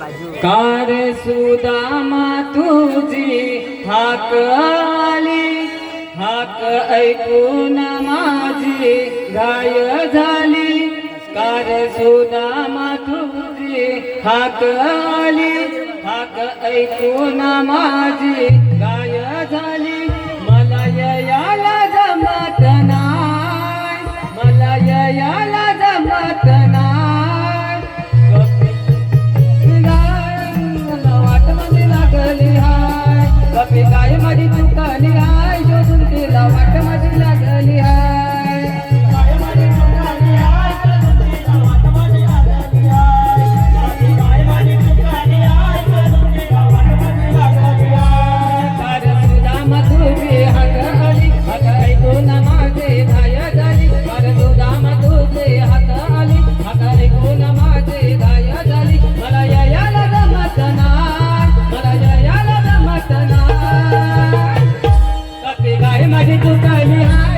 Car Sudama तुझी हाक आली. हाक ऐकून माझी घाय झाली. कार सुदामा तुझी हाक आली. हाक ऐकून माझी गाय झाली. मला याला जमत नाय मला याला जमत गाय माझी चुकली हाय